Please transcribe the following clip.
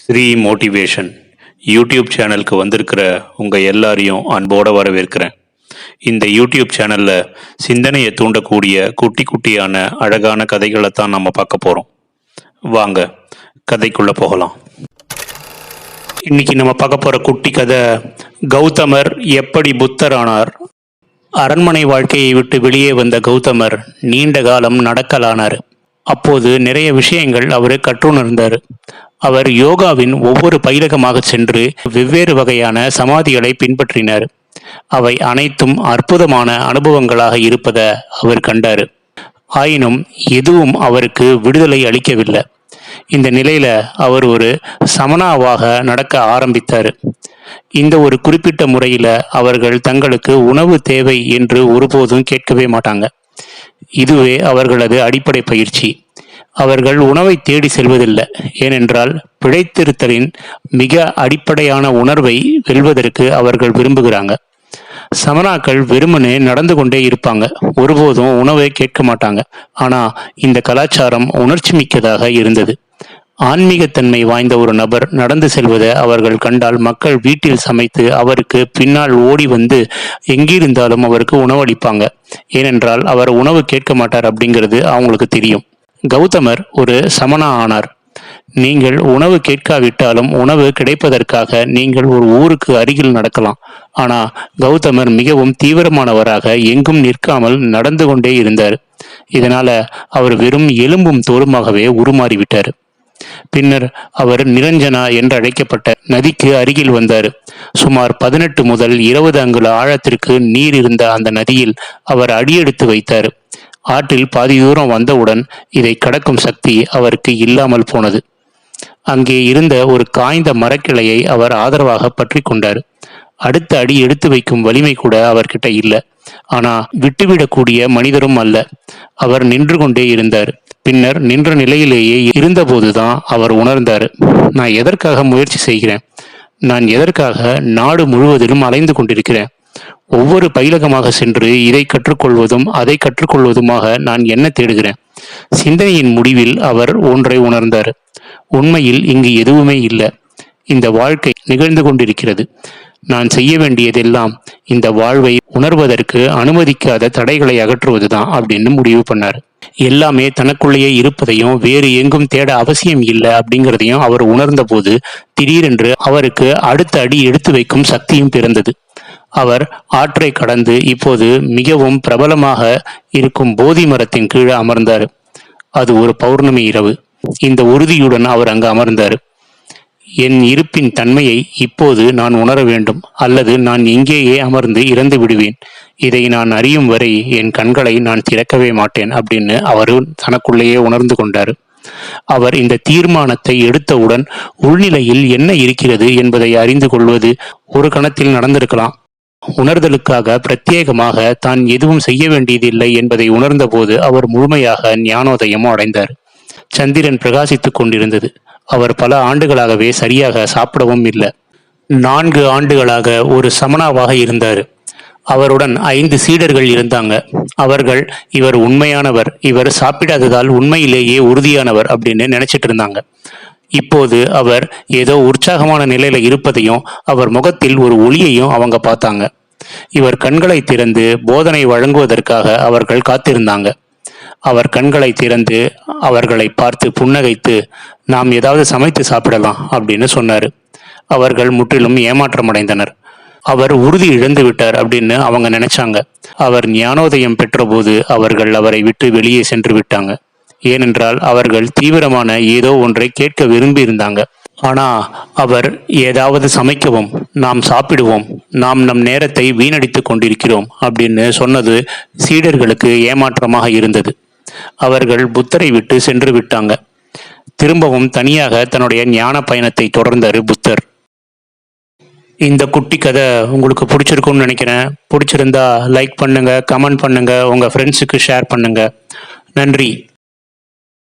Sri motivation YouTube சேனலுக்கு வந்திருக்கிற உங்கள் எல்லாரையும் அன்போடு வரவேற்கிறேன். இந்த யூடியூப் சேனலில் சிந்தனையை தூண்டக்கூடிய குட்டி குட்டியான அழகான கதைகளை தான் நம்ம பார்க்க போகிறோம் வாங்க கதைக்குள்ளே போகலாம். இன்னைக்கு நம்ம பார்க்க போகிற குட்டி கதை கௌதமர் எப்படி புத்தரானார்? அரண்மனை வாழ்க்கையை விட்டு வெளியே வந்த கௌதமர் நீண்ட காலம் நடக்கலானார். அப்போது நிறைய விஷயங்கள் அவர் கற்றுணர்ந்தார். அவர் யோகாவின் ஒவ்வொரு பயிலகமாக சென்று வெவ்வேறு வகையான சமாதிகளை பின்பற்றினார். அவை அனைத்தும் அற்புதமான அனுபவங்களாக இருப்பதை அவர் கண்டார். ஆயினும் எதுவும் அவருக்கு விடுதலை அளிக்கவில்லை. இந்த நிலையில அவர் ஒரு சமனாவாக நடக்க ஆரம்பித்தார். இந்த ஒரு குறிப்பிட்ட முறையில அவர்கள் தங்களுக்கு உணவு தேவை என்று ஒருபோதும் கேட்கவே மாட்டாங்க. இதுவே அவர்களது அடிப்படை பயிற்சி. அவர்கள் உணவை தேடி செல்வதில்லை. ஏனென்றால் பிழைத்திருத்தலின் மிக அடிப்படையான உணர்வை வெல்வதற்கு அவர்கள் விரும்புகிறாங்க. சமனாக்கள் வெறுமனே நடந்து கொண்டே இருப்பாங்க. ஒருபோதும் உணவை கேட்க மாட்டாங்க. ஆனா இந்த கலாச்சாரம் உணர்ச்சி மிக்கதாக இருந்தது. ஆன்மீகத்தன்மை வாய்ந்த ஒரு நபர் நடந்து செல்வதை அவர்கள் கண்டால் மக்கள் வீட்டில் சமைத்து அவருக்கு பின்னால் ஓடி வந்து எங்கிருந்தாலும் அவருக்கு உணவளிப்பாங்க. ஏனென்றால் அவர் உணவு கேட்க மாட்டார் அப்படிங்கிறது அவங்களுக்கு தெரியும். கௌதமர் ஒரு சமணா ஆனார். நீங்கள் உணவு கேட்காவிட்டாலும் உணவு கிடைப்பதற்காக நீங்கள் ஒரு ஊருக்கு அருகில் நடக்கலாம். ஆனா கௌதமர் மிகவும் தீவிரமானவராக எங்கும் நிற்காமல் நடந்து கொண்டே இருந்தார். இதனால அவர் வெறும் எலும்பும் தோலுமாகவே உருமாறிவிட்டார். பின்னர் அவர் நிரஞ்சனா என்று அழைக்கப்பட்ட நதிக்கு அருகில் வந்தார். சுமார் பதினெட்டு முதல் இருபது அங்குல ஆழத்திற்கு நீர் இருந்த அந்த நதியில் அவர் அடியெடுத்து வைத்தார். ஆற்றில் பாதி தூரம் வந்தவுடன் இதை கடக்கும் சக்தி அவருக்கு இல்லாமல் போனது. அங்கே இருந்த ஒரு காய்ந்த மரக்கிளையை அவர் ஆதரவாக பற்றி கொண்டார். அடுத்த அடி எடுத்து வைக்கும் வலிமை கூட அவர்கிட்ட இல்லை. ஆனா விட்டுவிடக்கூடிய மனிதரும் அல்ல. அவர் நின்று கொண்டே இருந்தார். பின்னர் நின்ற நிலையிலேயே இருந்தபோதுதான் அவர் உணர்ந்தார். நான் எதற்காக முயற்சி செய்கிறேன்? நான் எதற்காக நாடு முழுவதிலும் அலைந்து கொண்டிருக்கிறேன்? ஒவ்வொரு பயிலகமாக சென்று இதை கற்றுக்கொள்வதும் அதை கற்றுக்கொள்வதுமாக நான் என்ன தேடுகிறேன்? சிந்தனையின் முடிவில் அவர் ஒன்றை உணர்ந்தார். உண்மையில் இங்கு எதுவுமே இல்லை. இந்த வாழ்க்கை நிகழ்ந்து கொண்டிருக்கிறது. நான் செய்ய வேண்டியதெல்லாம் இந்த வாழ்வை உணர்வதற்கு அனுமதிக்காத தடைகளை அகற்றுவதுதான் அப்படின்னு முடிவு பண்ணார். எல்லாமே தனக்குள்ளேயே இருப்பதையும் வேறு எங்கும் தேட அவசியம் இல்லை அப்படிங்கிறதையும் அவர் உணர்ந்த போது திடீரென்று அவருக்கு அடுத்த அடி எடுத்து வைக்கும் சக்தியும் பிறந்தது. அவர் ஆற்றை கடந்து இப்போது மிகவும் பிரபலமாக இருக்கும் போதி மரத்தின் கீழே அமர்ந்தார். அது ஒரு பௌர்ணமி இரவு. இந்த உறுதியுடன் அவர் அங்கு அமர்ந்தார். என் இருப்பின் தன்மையை இப்போது நான் உணர வேண்டும். அல்லது நான் இங்கேயே அமர்ந்து இறந்து விடுவேன். இதை நான் அறியும் வரை என் கண்களை நான் திறக்கவே மாட்டேன் அப்படின்னு அவர் தனக்குள்ளேயே உணர்ந்து கொண்டார். அவர் இந்த தீர்மானத்தை எடுத்தவுடன் உள்நிலையில் என்ன இருக்கிறது என்பதை அறிந்து கொள்வது ஒரு கணத்தில் நடந்திருக்கலாம். உணர்தலுக்காக பிரத்யேகமாக தான் எதுவும் செய்ய வேண்டியதில்லை என்பதை உணர்ந்தபோது அவர் முழுமையாக ஞானோதயமும் அடைந்தார். சந்திரன் பிரகாசித்துக் கொண்டிருந்தது. அவர் பல ஆண்டுகளாகவே சரியாக சாப்பிடவும் இல்லை. நான்கு ஆண்டுகளாக ஒரு சமணாவாக இருந்தார். அவருடன் ஐந்து சீடர்கள் இருந்தாங்க. அவர்கள் இவர் உண்மையானவர் இவர் சாப்பிடாததால் உண்மையிலேயே உறுதியானவர் அப்படின்னு நினைச்சிட்டு இருந்தாங்க. இப்போது அவர் ஏதோ உற்சாகமான நிலையில இருப்பதையும் அவர் முகத்தில் ஒரு ஒளியையும் அவங்க பார்த்தாங்க. இவர் கண்களை திறந்து போதனை வழங்குவதற்காக அவர்கள் காத்திருந்தாங்க. அவர் கண்களை திறந்து அவர்களை பார்த்து புன்னகைத்து நாம் ஏதாவது சமைத்து சாப்பிடலாம் அப்படின்னு சொன்னார். அவர்கள் முற்றிலும் ஏமாற்றமடைந்தனர். அவர் உறுதி இழந்து விட்டார் அப்படின்னு அவங்க நினைச்சாங்க. அவர் ஞானோதயம் பெற்றபோது அவர்கள் அவரை விட்டு வெளியே சென்று விட்டாங்க. ஏனென்றால் அவர்கள் தீவிரமான ஏதோ ஒன்றை கேட்க விரும்பியிருந்தாங்க. ஆனா அவர் ஏதாவது சமைக்கவும் நாம் சாப்பிடுவோம் நாம் நம் நேரத்தை வீணடித்துக் கொண்டிருக்கிறோம் அப்படின்னு சொன்னது சீடர்களுக்கு ஏமாற்றமாக இருந்தது. அவர்கள் புத்தரை விட்டு சென்று விட்டாங்க. திரும்பவும் தனியாக தன்னுடைய ஞான பயணத்தை தொடர்ந்தார் புத்தர். இந்த குட்டி கதை உங்களுக்கு பிடிச்சிருக்கும்னு நினைக்கிறேன். பிடிச்சிருந்தா லைக் பண்ணுங்க கமெண்ட் பண்ணுங்க உங்க ஃப்ரெண்ட்ஸுக்கு ஷேர் பண்ணுங்க. நன்றி.